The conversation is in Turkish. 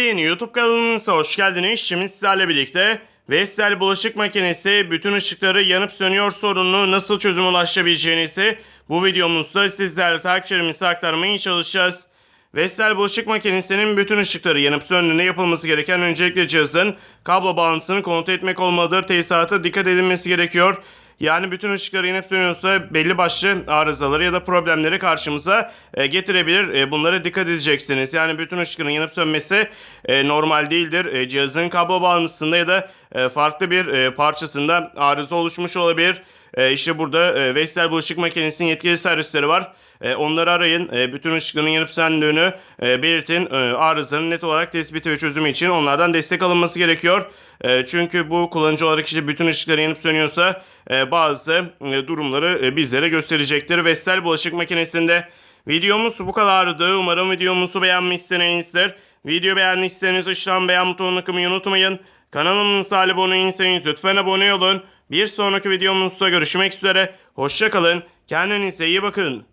YouTube kanalımıza hoş geldiniz. Şimdi sizlerle birlikte Vestel bulaşık makinesi bütün ışıkları yanıp sönüyor sorununu nasıl çözüm ulaşabileceğinizi bu videomuzda sizlerle takipçilerimize aktarmaya çalışacağız. Vestel bulaşık makinesinin bütün ışıkları yanıp söndüğünde yapılması gereken öncelikle cihazın kablo bağlantısını kontrol etmek olmalıdır. Tesisata dikkat edilmesi gerekiyor. Yani bütün ışıkları yanıp sönüyorsa belli başlı arızaları ya da problemleri karşımıza e, getirebilir. E, bunlara dikkat edeceksiniz. Yani bütün ışıkların yanıp sönmesi e, normal değildir. Cihazın kablo bağlantısında ya da e, farklı bir e, parçasında arıza oluşmuş olabilir. E, işte burada e, Vestel bulaşık makinesinin yetkili servisleri var. E, onları arayın. Bütün ışıkların yanıp söndüğünü belirtin. Arızanın net olarak tespiti ve çözümü için onlardan destek alınması gerekiyor. Çünkü bu kullanıcı olarak işte bütün ışıklar yanıp sönüyorsa bazı durumları bizlere gösterecektir. Vestel bulaşık makinesinde videomuz bu kadardı. Umarım videomuzu beğenmişsinizdir. Video beğendiyseniz aşağıdan beğen butonuna kılmayı unutmayın. Kanalımıza abone değilseniz lütfen abone olun. Bir sonraki videomuzda görüşmek üzere. Hoşçakalın. Kendinize iyi bakın.